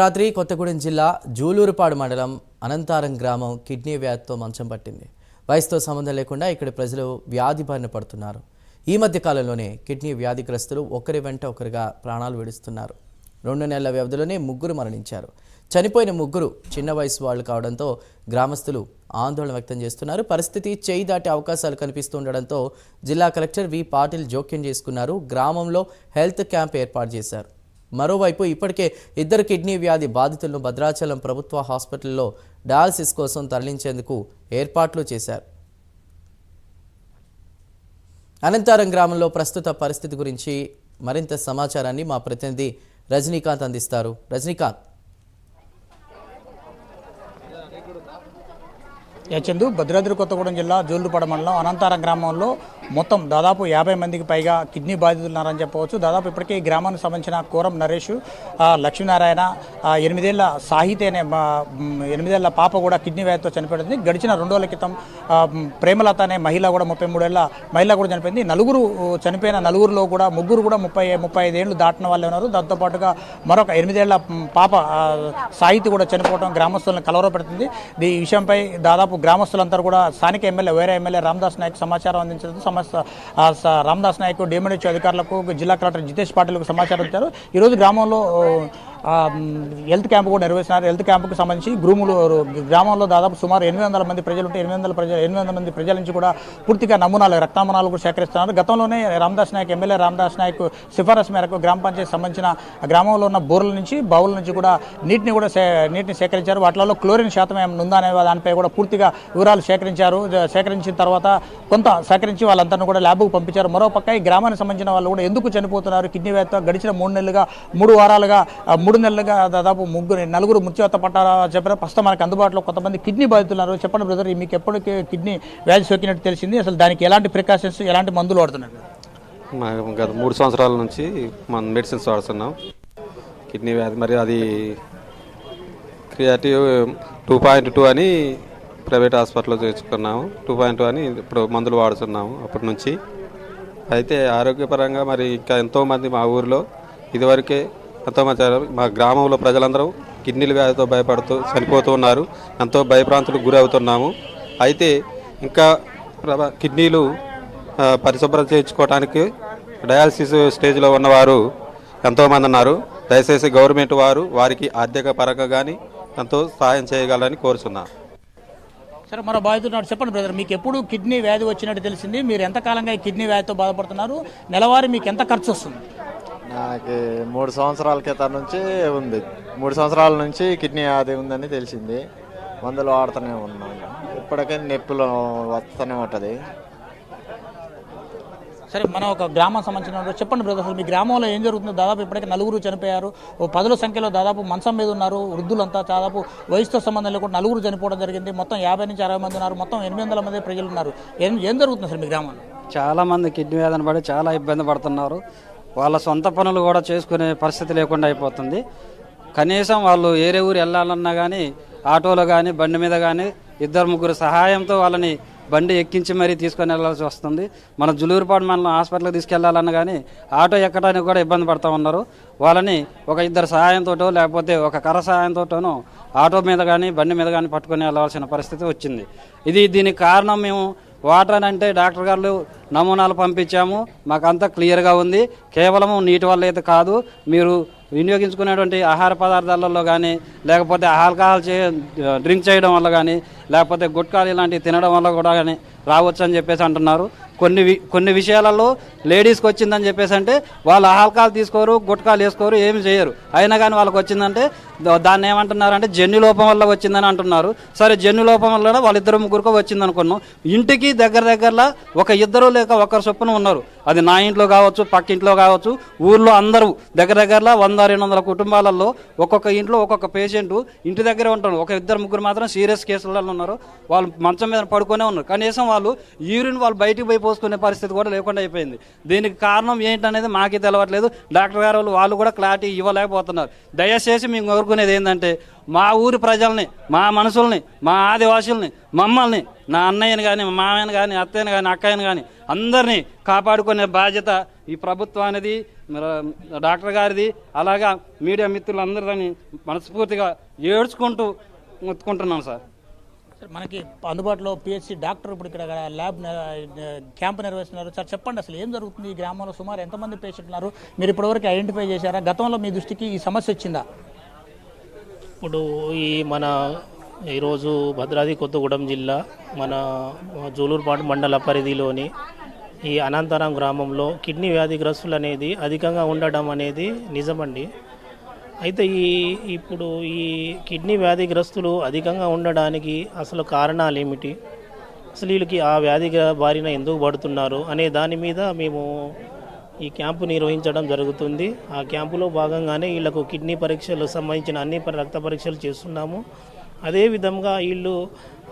రాత్రి కొత్తగూడెం జిల్లా జూలూరుపాడు మండలం అనంతారం గ్రామం కిడ్నీ వ్యాధితో మంచం పట్టింది. వయసుతో సంబంధం లేకుండా ఇక్కడ ప్రజలు వ్యాధి బారిన పడుతున్నారు. ఈ మధ్య కాలంలోనే కిడ్నీ వ్యాధిగ్రస్తులు ఒకరి వెంట ఒకరిగా ప్రాణాలు విడుస్తున్నారు. రెండు నెలల వ్యవధిలోనే ముగ్గురు మరణించారు. చనిపోయిన ముగ్గురు చిన్న వయసు వాళ్ళు కావడంతో గ్రామస్తులు ఆందోళన వ్యక్తం చేస్తున్నారు. పరిస్థితి చేయి దాటే అవకాశాలు కనిపిస్తుండడంతో జిల్లా కలెక్టర్ వి పాటిల్ జోక్యం చేసుకున్నారు. గ్రామంలో హెల్త్ క్యాంప్ ఏర్పాటు చేశారు. మరోవైపు ఇప్పటికే ఇద్దరు కిడ్నీ వ్యాధి బాధితులను భద్రాచలం ప్రభుత్వ హాస్పిటల్లో డయాలసిస్ కోసం తరలించేందుకు ఏర్పాట్లు చేశారు. అనంతారం గ్రామంలో ప్రస్తుత పరిస్థితి గురించి మరింత సమాచారాన్ని మా ప్రతినిధి రజనీకాంత్ అందిస్తారు. రజనీకాంత్. చందు భద్రాద్రి కొత్తగూడెం జిల్లా జోలుపాడ మండలం అనంతారం గ్రామంలో మొత్తం దాదాపు యాభై మందికి పైగా కిడ్నీ బాధితులు ఉన్నారని చెప్పవచ్చు. దాదాపు ఇప్పటికే ఈ గ్రామానికి సంబంధించిన కోరం నరేష్ లక్ష్మీనారాయణ ఎనిమిదేళ్ళ సాహితి అనే ఎనిమిదేళ్ళ పాప కూడా కిడ్నీ వ్యాధితో చనిపోయింది గడిచిన రెండు రోజుల క్రితం ప్రేమలత అనే మహిళ కూడా ముప్పై మూడేళ్ళ మహిళ కూడా చనిపోయింది. నలుగురు చనిపోయిన నలుగురులో కూడా ముగ్గురు కూడా ముప్పై ముప్పై ఐదేళ్ళు దాటిన వాళ్ళే ఉన్నారు. దాంతోపాటుగా మరొక ఎనిమిదేళ్ళ పాప సాహితి కూడా చనిపోవడం గ్రామస్తులను కలవరపెడుతుంది ఈ విషయంపై దాదాపు గ్రామస్తులంతా కూడా స్థానిక ఎమ్మెల్యే వేరే ఎమ్మెల్యే రామదాస్ నాయక్ సమాచారం అందించడంతో సమస్య రామదాస్ నాయక్ డిఎంహెచ్ అధికారులకు జిల్లా కలెక్టర్ జితేష్ పాటిల్కు సమాచారం ఇచ్చారు. ఈరోజు గ్రామంలో హెల్త్ క్యాంప్ కూడా నిర్వహిస్తున్నారు. హెల్త్ క్యాంపుకు సంబంధించి గ్రూములు గ్రామంలో దాదాపు సుమారు ఎనిమిది వందల మంది ప్రజలు ఉంటే ఎనిమిది వందల ప్రజలు ఎనిమిది వందల మంది ప్రజల నుంచి కూడా పూర్తిగా నమూనాలు రక్తనమూనాలు కూడా సేకరిస్తున్నారు. గతంలోనే రామదాస్ నాయక్ ఎమ్మెల్యే రామదాస్ నాయక్ సిఫారసు మేరకు గ్రామ పంచాయతీ సంబంధించిన గ్రామంలో ఉన్న బోర్ల నుంచి బావుల నుంచి కూడా నీటిని కూడా సే నీటిని సేకరించారు. వాటిలో క్లోరిన్ శాతం ఏమైనా ఉందా అనే దానిపై కూడా పూర్తిగా వివరాలు సేకరించారు. సేకరించిన తర్వాత కొంత సేకరించి వాళ్ళందరినీ కూడా ల్యాబ్కు పంపించారు. మరోపక్క ఈ గ్రామానికి సంబంధించిన వాళ్ళు కూడా ఎందుకు చనిపోతున్నారు? కిడ్నీ వ్యాధితో గడిచిన మూడు నెలలుగా మూడు వారాలుగా మూడు నెలలుగా దాదాపు ముగ్గురు నలుగురు మృత్యువత పట్టారా చెప్పారు ప్రస్తుతం మనకు అందుబాటులో కొంతమంది కిడ్నీ బాధితున్నారు. చెప్పండి బ్రదర్ మీకు ఎప్పటికీ కిడ్నీ వ్యాధి సోకినట్టు తెలిసింది. అసలు దానికి ఎలాంటి ప్రికాషన్స్ ఎలాంటి మందులు వాడుతున్నారు? గత మూడు సంవత్సరాల నుంచి మన మెడిసిన్స్ వాడుతున్నాం. కిడ్నీ వ్యాధి మరి అది క్రియాటివ్ టూ పాయింట్ టూ అని ప్రైవేట్ హాస్పిటల్లో చేర్చుకున్నాము. టూ పాయింట్ టూ అని ఇప్పుడు మందులు వాడుతున్నాము అప్పటి నుంచి. అయితే ఆరోగ్యపరంగా మరి ఇంకా ఎంతోమంది మా ఊరిలో ఇదివరకే ఎంతోమంది మా గ్రామంలో ప్రజలందరూ కిడ్నీల వ్యాధితో భయపడుతూ చనిపోతూ ఉన్నారు. ఎంతో భయప్రాంతులకు గురి అవుతున్నాము. అయితే ఇంకా కిడ్నీలు పరిశుభ్రం చేయించుకోవడానికి డయాలసిస్ స్టేజ్లో ఉన్నవారు ఎంతోమంది ఉన్నారు. దయచేసి గవర్నమెంట్ వారు వారికి ఆర్థిక పరంగా కానీ ఎంతో సహాయం చేయగలని కోరుచున్నాను సరే మరో బాధితున్నారు చెప్పండి బ్రదర్ మీకు ఎప్పుడు కిడ్నీ వ్యాధి వచ్చినట్టు తెలిసింది? మీరు ఎంతకాలంగా ఈ కిడ్నీ వ్యాధితో బాధపడుతున్నారు? నెలవారీ మీకు ఎంత ఖర్చు వస్తుంది? నాకు మూడు సంవత్సరాల క్రితం నుంచి ఉంది. మూడు సంవత్సరాల నుంచి కిడ్నీ వ్యాధి ఉందని తెలిసింది. మందులు వాడుతూనే ఉన్నాను. ఇప్పటికే నొప్పులు వస్తూనే ఉంటుంది. సరే మనం ఒక గ్రామం సంబంధించిన చెప్పండి బ్రదర్. అసలు మీ గ్రామంలో ఏం జరుగుతుందో? దాదాపు ఇప్పటికే నలుగురు చనిపోయారు. ఓ పదుల సంఖ్యలో దాదాపు మంచం మీద ఉన్నారు. వృద్ధులంతా దాదాపు వయసుతో సంబంధం లేకుండా నలుగురు చనిపోవడం జరిగింది. మొత్తం యాభై నుంచి అరవై మంది ఉన్నారు. మొత్తం ఎనిమిది వందల మంది ప్రజలు ఉన్నారు. ఏం ఏం జరుగుతుంది అసలు మీ గ్రామంలో? చాలా మంది కిడ్నీ వ్యాధిని పడి చాలా ఇబ్బంది పడుతున్నారు. వాళ్ళ సొంత పనులు కూడా చేసుకునే పరిస్థితి లేకుండా అయిపోతుంది. కనీసం వాళ్ళు ఏరే ఊరు వెళ్ళాలన్నా కానీ ఆటోలో కానీ బండి మీద కానీ ఇద్దరు ముగ్గురు సహాయంతో వాళ్ళని బండి ఎక్కించి మరీ తీసుకొని వెళ్ళాల్సి వస్తుంది. మన జులూరుపాడు మండలం హాస్పిటల్కి తీసుకెళ్ళాలన్నా కానీ ఆటో ఎక్కడానికి కూడా ఇబ్బంది పడుతూ ఉన్నారు. వాళ్ళని ఒక ఇద్దరు సహాయంతోటో లేకపోతే ఒక కర్ర సహాయంతోటోనో ఆటో మీద కానీ బండి మీద కానీ పట్టుకొని వెళ్ళాల్సిన పరిస్థితి వచ్చింది. ఇది దీనికి కారణం మేము వాటర్ అని అంటే డాక్టర్ గారు నమూనాలు పంపించాము. మాకంతా క్లియర్గా ఉంది. కేవలం నీటి వల్ల అయితే కాదు. మీరు వినియోగించుకునేటువంటి ఆహార పదార్థాలలో కానీ లేకపోతే ఆల్కహాల్ చే డ్రింక్ చేయడం వల్ల కానీ లేకపోతే గుట్కాలు ఇలాంటివి తినడం వల్ల కూడా కానీ రావచ్చు అని చెప్పేసి అంటున్నారు. కొన్ని వి- కొన్ని విషయాలలో లేడీస్కి వచ్చిందని చెప్పేసి అంటే వాళ్ళు ఆల్కహాల్ తీసుకోరు గుట్కాలు వేసుకోరు ఏమి చేయరు. అయినా కానీ వాళ్ళకి వచ్చిందంటే దాన్ని ఏమంటున్నారు అంటే జన్యు లోపం వల్ల వచ్చిందని అంటున్నారు. సరే జన్యు లోపం వల్ల వాళ్ళిద్దరు ముగ్గురుకో వచ్చింది అనుకున్నాం. ఇంటికి దగ్గర దగ్గరలో ఒక ఇద్దరు లేక ఒకరు చొప్పున ఉన్నారు. అది నా ఇంట్లో కావచ్చు పక్క ఇంట్లో కావచ్చు ఊర్లో అందరూ దగ్గర దగ్గరలో వంద రెండు వందల కుటుంబాలలో ఒక్కొక్క ఇంట్లో ఒక్కొక్క పేషెంట్ ఇంటి దగ్గరే ఉంటారు ఒక ఇద్దరు ముగ్గురు మాత్రం సీరియస్ కేసులలో ఉన్నారు. వాళ్ళు మంచం మీద పడుకునే ఉన్నారు. కనీసం వాళ్ళు యూరిన్ వాళ్ళు బయటికి పోయి పోసుకునే పరిస్థితి కూడా లేకుండా అయిపోయింది. దీనికి కారణం ఏంటనేది మాకే తెలవట్లేదు. డాక్టర్ గారు వాళ్ళు- వాళ్ళు కూడా క్లారిటీ ఇవ్వలేకపోతున్నారు. దయచేసి మేము కోరుకునేది ఏంటంటే మా ఊరి ప్రజల్ని మా మనుషుల్ని మా ఆదివాసుల్ని మమ్మల్ని నా అన్నయ్యని కానీ మా మామయ్యని కానీ అత్తయ్యని కానీ అక్కయ్యని కానీ అందరినీ కాపాడుకునే బాధ్యత ఈ ప్రభుత్వానిది డాక్టర్ గారిది. అలాగా మీడియా మిత్రులందరిని మనస్ఫూర్తిగా ఏడ్చుకుంటూ మొత్తుకుంటున్నాను సార్. సార్ మనకి అందుబాటులో పిహెచ్సి డాక్టర్ ఇప్పుడు ఇక్కడ ల్యాబ్ క్యాంప్ నిర్వహిస్తున్నారు. సార్ చెప్పండి అసలు ఏం జరుగుతుంది ఈ గ్రామంలో? సుమారు ఎంతమంది పేషెంట్ ఉన్నారు మీరు ఇప్పటివరకు ఐడెంటిఫై చేశారా? గతంలో మీ దృష్టికి ఈ సమస్య వచ్చిందా? ఇప్పుడు ఈ మన ఈరోజు భద్రాద్రి కొత్తగూడెం జిల్లా మన జూలూరుపాటు మండల పరిధిలోని ఈ అనంతరం గ్రామంలో కిడ్నీ వ్యాధిగ్రస్తులు అనేది అధికంగా ఉండడం అనేది నిజమండి. అయితే ఈ ఇప్పుడు ఈ కిడ్నీ వ్యాధిగ్రస్తులు అధికంగా ఉండడానికి అసలు కారణాలు ఏమిటి అసలు వీళ్ళకి ఆ వ్యాధి బారిన ఎందుకు పడుతున్నారు? అనే దాని మీద మేము ఈ క్యాంపు నిర్వహించడం జరుగుతుంది. ఆ క్యాంపులో భాగంగానే వీళ్ళకు కిడ్నీ పరీక్షలు సంబంధించిన అన్ని రక్త పరీక్షలు చేస్తున్నాము. అదే విధంగా వీళ్ళు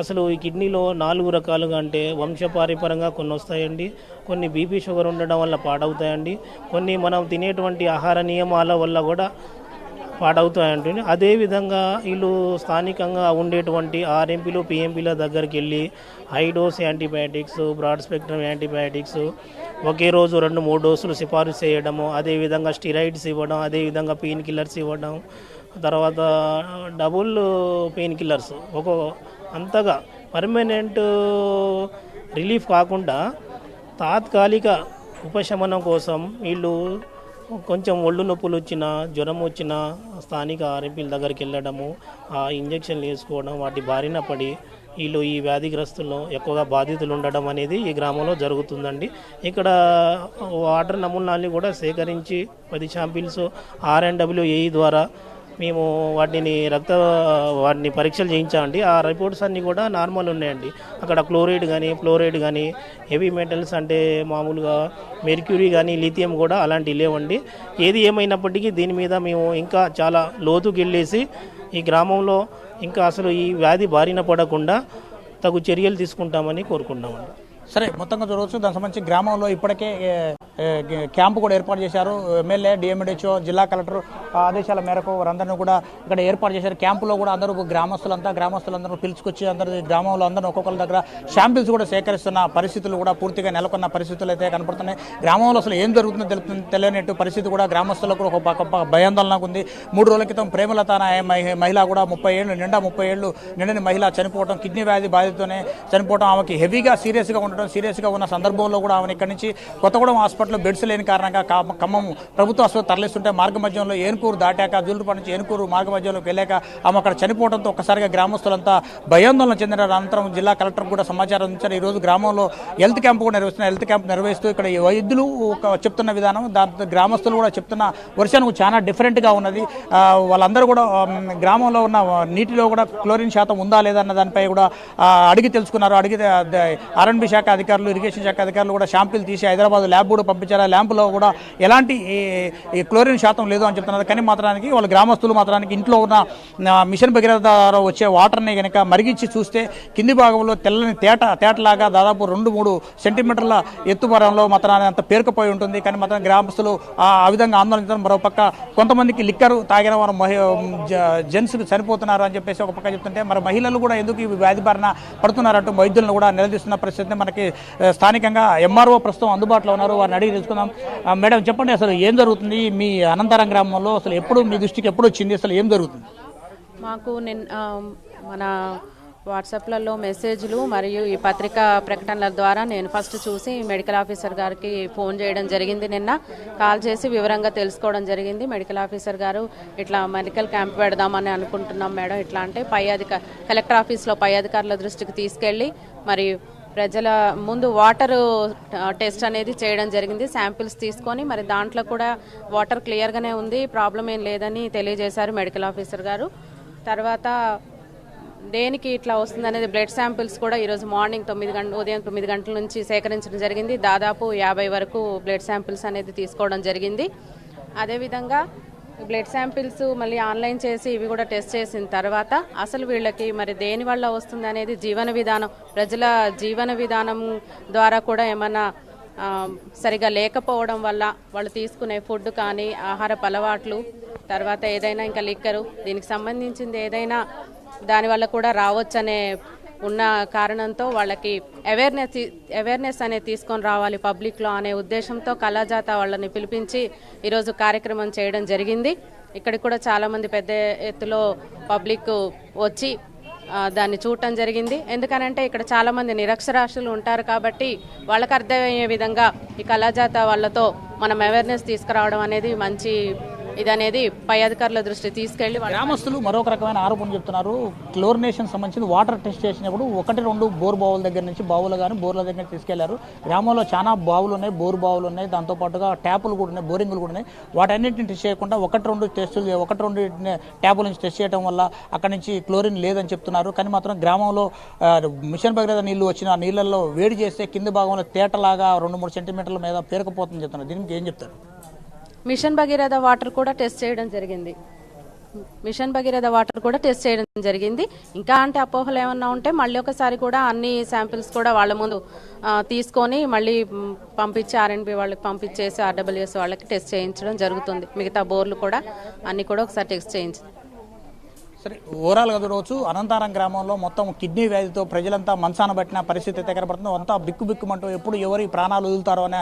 అసలు ఈ కిడ్నీలో నాలుగు రకాలుగా అంటే వంశపారిపరంగా కొన్ని వస్తాయండి కొన్ని బీపీ షుగర్ ఉండడం వల్ల పాడవుతాయండి కొన్ని మనం తినేటువంటి ఆహార నియమాల వల్ల కూడా పాడవుతాయంటుంది అదేవిధంగా వీళ్ళు స్థానికంగా ఉండేటువంటి ఆర్ఎంపీలు పిఎంపీల దగ్గరికి వెళ్ళి high dose antibiotics broad spectrum antibiotics ఒకే రోజు రెండు మూడు డోసులు సిఫారసు చేయడము అదేవిధంగా స్టిరాయిడ్స్ ఇవ్వడం అదేవిధంగా పెయిన్ కిల్లర్స్ ఇవ్వడం తర్వాత డబుల్ పెయిన్ కిల్లర్స్ ఒక అంతగా పర్మనెంట్ రిలీఫ్ కాకుండా తాత్కాలిక ఉపశమనం కోసం వీళ్ళు కొంచెం ఒళ్ళు నొప్పులు వచ్చినా జ్వరం వచ్చినా స్థానిక ఆర్ఎంపీల దగ్గరికి వెళ్ళడము ఆ ఇంజక్షన్లు వేసుకోవడం వాటి బారిన పడి వీళ్ళు ఈ వ్యాధిగ్రస్తుల్లో ఎక్కువగా బాధితులు ఉండడం అనేది ఈ గ్రామంలో జరుగుతుందండి. ఇక్కడ వాటర్ నమూనాల్ని కూడా సేకరించి పది శాంపిల్స్ ఆర్ ద్వారా మేము వాటిని రక్త వాటిని పరీక్షలు చేయించామండి. ఆ రిపోర్ట్స్ అన్నీ కూడా నార్మల్ ఉన్నాయండి. అక్కడ క్లోరైడ్ కానీ ఫ్లోరైడ్ కానీ హెవీ మెటల్స్ అంటే మామూలుగా మెర్క్యూరీ కానీ లిథియం కూడా అలాంటివి లేవండి. ఏది ఏమైనప్పటికీ దీని మీద మేము ఇంకా చాలా లోతుకి వెళ్ళేసి ఈ గ్రామంలో ఇంకా అసలు ఈ వ్యాధి బారిన పడకుండా తగు చర్యలు తీసుకుంటామని కోరుకుంటామండి సరే మొత్తంగా చూడవచ్చు. దానికి సంబంధించి గ్రామంలో ఇప్పటికే క్యాంపు కూడా ఏర్పాటు చేశారు. ఎమ్మెల్యే డిఎండిహెచ్ఓ జిల్లా కలెక్టర్ ఆ ఆదేశాల మేరకు వారందరినీ కూడా ఇక్కడ ఏర్పాటు చేశారు. క్యాంపులో కూడా అందరూ గ్రామస్తులంతా గ్రామస్తులందరూ పిలుచుకొచ్చి అందరూ గ్రామంలో అందరూ ఒక్కొక్కరి దగ్గర శాంపిల్స్ కూడా సేకరిస్తున్న పరిస్థితులు కూడా పూర్తిగా నెలకొన్న పరిస్థితులు అయితే కనపడుతున్నాయి. గ్రామంలో అసలు ఏం జరుగుతుందో తెలుపు తెలియనట్టు పరిస్థితి కూడా గ్రామస్తులకు ఒక పక్క భయాందోళనకు ఉంది. మూడు రోజుల క్రితం ప్రేమలత మహి- మహిళ కూడా ముప్పై ఏళ్ళు నిండా ముప్పై ఏళ్ళు నిండని మహిళ చనిపోవడం కిడ్నీ వ్యాధి బాధితోనే చనిపోవడం ఆమెకి హెవీగా సీరియస్గా ఉండడం సీరియస్గా ఉన్న సందర్భంలో కూడా ఆమెను ఇక్కడి నుంచి కొత్తగూడెం హాస్పిటల్లో బెడ్స్ లేని కారణంగా ఖమ్మం ప్రభుత్వ ఆసుపత్రి తరలిస్తుంటే మార్గ మధ్యంలో ఏనుకూరు దాటాక జూలుపాడు నుంచి ఏనుకూరు మార్గ మధ్యంలోకి వెళ్ళాక ఆమె అక్కడ చనిపోవడంతో ఒక్కసారిగా గ్రామస్తులంతా భయాందోళన చెందిన అనంతరం జిల్లా కలెక్టర్ కూడా సమాచారం అందించారు. ఈరోజు గ్రామంలో హెల్త్ క్యాంప్ కూడా నిర్వహిస్తున్న హెల్త్ క్యాంప్ నిర్వహిస్తూ ఇక్కడ వైద్యులు ఒక చెప్తున్న విధానం దాంతో గ్రామస్తులు కూడా చెప్తున్న వర్షానికి చాలా డిఫరెంట్గా ఉన్నది. వాళ్ళందరూ కూడా గ్రామంలో ఉన్న నీటిలో కూడా క్లోరిన్ శాతం ఉందా లేదా అన్న దానిపై కూడా అడిగి తెలుసుకున్నారు. అడిగితే ఆర్ఎన్బి శాఖ అధికారులు ఇరిగేషన్ శాఖ అధికారులు కూడా శాంపిల్ తీసి హైదరాబాద్ ల్యాబ్ కూడా పంపించారు? ఆ ల్యాంపులో కూడా ఎలాంటి ఈ- క్లోరిన్ శాతం లేదు అని చెప్తున్నారు. కానీ మాత్రానికి వాళ్ళ గ్రామస్తులు మాత్రానికి ఇంట్లో ఉన్న మిషన్ భగీరథ ద్వారా వచ్చే వాటర్ని కనుక మరిగించి చూస్తే కింది భాగంలో తెల్లని తేట తేటలాగా దాదాపు రెండు మూడు సెంటీమీటర్ల ఎత్తుమరంలో మాత్రాన్ని అంత పేరుకుపోయి ఉంటుంది. కానీ మాత్రం గ్రామస్తులు ఆ విధంగా ఆందోళన మరోపక్క కొంతమందికి లిక్కరు తాగిన వారు మహి జెంట్స్ చనిపోతున్నారు అని చెప్పేసి ఒక పక్క చెప్తుంటే మరి మహిళలు కూడా ఎందుకు ఈ వ్యాధి బారిన పడుతున్నారంటూ వైద్యులను కూడా నిలదీస్తున్న పరిస్థితి మనకి స్థానికంగా ఎంఆర్ఓ ప్రస్తుతం అందుబాటులో ఉన్నారు. వారిని అడిగి తెలుసుకుందాం. మేడం చెప్పండి అసలు ఏం జరుగుతుంది? మీ అనంతరం గ్రామంలో అసలు ఎప్పుడు మీ దృష్టికి ఎప్పుడు వచ్చింది? అసలు ఏం జరుగుతుంది? మాకు నిన్ మన వాట్సాప్లలో మెసేజ్లు మరియు ఈ పత్రికా ప్రకటనల ద్వారా నేను ఫస్ట్ చూసి మెడికల్ ఆఫీసర్ గారికి ఫోన్ చేయడం జరిగింది నిన్న. కాల్ చేసి వివరంగా తెలుసుకోవడం జరిగింది. మెడికల్ ఆఫీసర్ గారు ఇట్లా మెడికల్ క్యాంప్ పెడదామని అనుకుంటున్నాం మేడం. ఇట్లా అంటే పై అధిక కలెక్టర్ ఆఫీస్లో పై అధికారుల దృష్టికి తీసుకెళ్ళి మరి ప్రజల ముందు వాటర్ టెస్ట్ అనేది చేయడం జరిగింది. శాంపిల్స్ తీసుకొని మరి దాంట్లో కూడా వాటర్ క్లియర్గానే ఉంది. ప్రాబ్లం ఏం లేదని తెలియజేశారు మెడికల్ ఆఫీసర్ గారు. తర్వాత దేనికి ఇట్లా వస్తుంది అనేది బ్లడ్ శాంపిల్స్ కూడా ఈరోజు మార్నింగ్ తొమ్మిది గంట ఉదయం తొమ్మిది గంటల నుంచి సేకరించడం జరిగింది. దాదాపు యాభై వరకు బ్లడ్ శాంపిల్స్ అనేది తీసుకోవడం జరిగింది. అదేవిధంగా బ్లడ్ శాంపిల్స్ మళ్ళీ ఆన్లైన్ చేసి ఇవి కూడా టెస్ట్ చేసిన తర్వాత అసలు వీళ్ళకి మరి దేని వల్ల వస్తుంది అనేది జీవన విధానం ప్రజల జీవన విధానం ద్వారా కూడా ఏమన్నా సరిగా లేకపోవడం వల్ల వాళ్ళు తీసుకునే ఫుడ్ కానీ ఆహారపు అలవాట్లు తర్వాత ఏదైనా ఇంకా లిక్కరు దీనికి సంబంధించింది ఏదైనా దానివల్ల కూడా రావచ్చనే ఉన్న కారణంతో వాళ్ళకి అవేర్నెస్ అవేర్నెస్ అనేది తీసుకొని రావాలి పబ్లిక్లో అనే ఉద్దేశంతో కళాజాత వాళ్ళని పిలిపించి ఈరోజు కార్యక్రమం చేయడం జరిగింది. ఇక్కడికి కూడా చాలామంది పెద్ద ఎత్తులో పబ్లిక్ వచ్చి దాన్ని చూడటం జరిగింది. ఎందుకనంటే ఇక్కడ చాలామంది నిరక్షరాస్యులు ఉంటారు కాబట్టి వాళ్ళకి అర్థమయ్యే విధంగా ఈ కళాజాత వాళ్ళతో మనం అవేర్నెస్ తీసుకురావడం అనేది మంచి ఇదనేది పై అధికారుల దృష్టి తీసుకెళ్ళి గ్రామస్తులు మరొక రకమైన ఆరోపణ చెప్తున్నారు. క్లోరినేషన్ సంబంధించి వాటర్ టెస్ట్ చేసినప్పుడు ఒకటి రెండు బోర్ బావుల దగ్గర నుంచి బావులు కానీ బోర్ల దగ్గర తీసుకెళ్ళారు. గ్రామంలో చాలా బావులు ఉన్నాయి బోర్ బావులు ఉన్నాయి. దాంతో పాటుగా ట్యాపులు కూడా ఉన్నాయి బోరింగ్లు కూడా ఉన్నాయి. వాటన్నిటిని టెస్ట్ చేయకుండా ఒకటి రెండు టెస్టులు ఒకటి రెండు ట్యాపుల నుంచి టెస్ట్ చేయడం వల్ల అక్కడి నుంచి క్లోరిన్ లేదని చెప్తున్నారు. కానీ మాత్రం గ్రామంలో మిషన్ భగీరథ నీళ్ళు వచ్చిన ఆ నీళ్ళల్లో వేడి చేస్తే కింది భాగంలో తేటలాగా రెండు మూడు సెంటీమీటర్ల మీద పేరుకుపోతుందని చెప్తున్నారు. దీనికి ఏం చెప్తారు? మిషన్ భగీరథ వాటర్ కూడా టెస్ట్ చేయడం జరిగింది. మిషన్ భగీరథ వాటర్ కూడా టెస్ట్ చేయడం జరిగింది. ఇంకా అంటే అపోహలు ఏమన్నా ఉంటే మళ్ళీ ఒకసారి కూడా అన్ని శాంపిల్స్ కూడా వాళ్ళ ముందు తీసుకొని మళ్ళీ పంపించి ఆర్ఎన్బి వాళ్ళకి పంపించేసి ఆర్డబ్ల్యూఎస్ వాళ్ళకి టెస్ట్ చేయించడం జరుగుతుంది. మిగతా బోర్లు కూడా అన్ని కూడా ఒకసారి టెస్ట్ చేయించి సరే ఓవరాల్గా చూడవచ్చు. అనంతారం గ్రామంలో మొత్తం కిడ్నీ వ్యాధితో ప్రజలంతా మంచాన పట్టిన పరిస్థితి అయితే కనబడుతుంది. అంతా బిక్కు బిక్కుమంటూ ఎప్పుడు ఎవరి ప్రాణాలు వదులుతారో అనే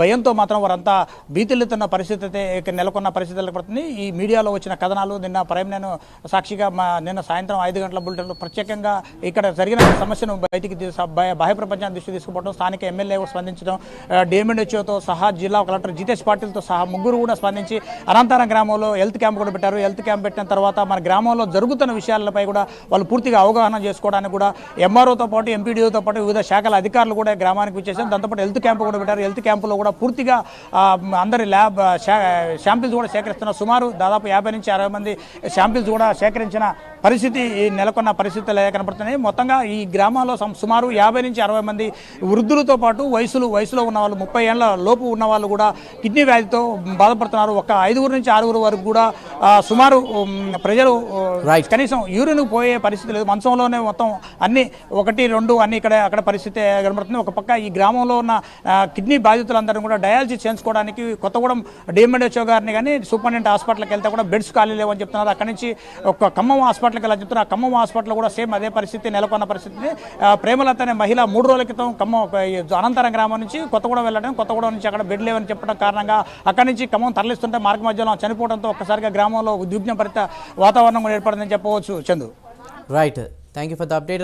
భయంతో మాత్రం వారంతా భీతిల్లుతున్న పరిస్థితి అయితే నెలకొన్న పరిస్థితి కనబడుతుంది. ఈ మీడియాలో వచ్చిన కథనాలు నిన్న ప్రైమ్ నేను సాక్షిగా మా నిన్న సాయంత్రం ఐదు గంటల బులెటిన్లో ప్రత్యేకంగా ఇక్కడ జరిగిన సమస్యను బయటికి తీసు బాహ్య ప్రపంచాన్ని దృష్టి తీసుకుపోవడం స్థానిక ఎమ్మెల్యే స్పందించడం డిఎంఎన్హెచ్ఓతో సహా జిల్లా కలెక్టర్ జితేష్ పాటిల్తో సహా ముగ్గురు కూడా స్పందించి అనంతారం గ్రామంలో హెల్త్ క్యాంప్ కూడా పెట్టారు. హెల్త్ క్యాంప్ పెట్టిన తర్వాత మన గ్రామంలో జరుగుతున్న విషయాలపై కూడా వాళ్ళు పూర్తిగా అవగాహన చేసుకోవడానికి కూడా ఎంఆర్ఓతో పాటు ఎంపీడీఓతో పాటు వివిధ శాఖల అధికారులు కూడా గ్రామానికి వచ్చేసారు. దాంతోపాటు హెల్త్ క్యాంప్ కూడా పెట్టారు. హెల్త్ క్యాంపులో కూడా పూర్తిగా అందరి ల్యాబ్ శాంపిల్స్ కూడా సేకరిస్తున్నారు. సుమారు దాదాపు యాభై నుంచి అరవై మంది శాంపిల్స్ కూడా సేకరించిన పరిస్థితి ఈ నెలకొన్న పరిస్థితులు కనపడుతున్నాయి? మొత్తంగా ఈ గ్రామాల్లో సుమారు యాభై నుంచి అరవై మంది వృద్ధులతో పాటు వయసులు వయసులో ఉన్న వాళ్ళు ముప్పై ఏళ్ళ లోపు ఉన్న వాళ్ళు కూడా కిడ్నీ వ్యాధితో బాధపడుతున్నారు. ఒక ఐదుగురు నుంచి ఆరుగురు వరకు కూడా సుమారు ప్రజలు. కనీసం యూరిన్ పోయే పరిస్థితి లేదు. మంచంలోనే మొత్తం అన్ని ఒకటి రెండు అన్ని ఇక్కడ అక్కడ పరిస్థితి కనబడుతుంది ఒక పక్క ఈ గ్రామంలో ఉన్న కిడ్నీ బాధితులందరూ కూడా డయాలసిస్ చేయించుకోవడానికి కొత్తగూడెం డిఎంఎడ్హెచ్ఓ గారిని కానీ సూపరింటెండెంట్ హాస్పిటల్కి వెళ్తే కూడా బెడ్స్ ఖాళీ లేవని చెప్తున్నారు. అక్కడి నుంచి ఒక ఖమ్మం హాస్పిటల్కి వెళ్ళని చెప్తున్నా ఖమ్మం హాస్పిటల్ కూడా సేమ్ అదే పరిస్థితి నెలకొన్న పరిస్థితి. ప్రేమలత అనే మహిళ మూడు రోజుల క్రితం ఖమ్మం అనంతరం గ్రామం నుంచి కొత్తగూడెం వెళ్ళడం కొత్తగూడెం నుంచి అక్కడ బెడ్ లేవని చెప్పడం కారణంగా అక్కడి నుంచి ఖమ్మం తరలిస్తుంటే మార్గ మధ్యలో చనిపోవడంతో ఒక్కసారిగా గ్రామంలో ఉద్విగ్న భరిత వాతావరణం కూడా ఏర్పడిందని చెప్పవచ్చు. Chandu. Right thank you for the update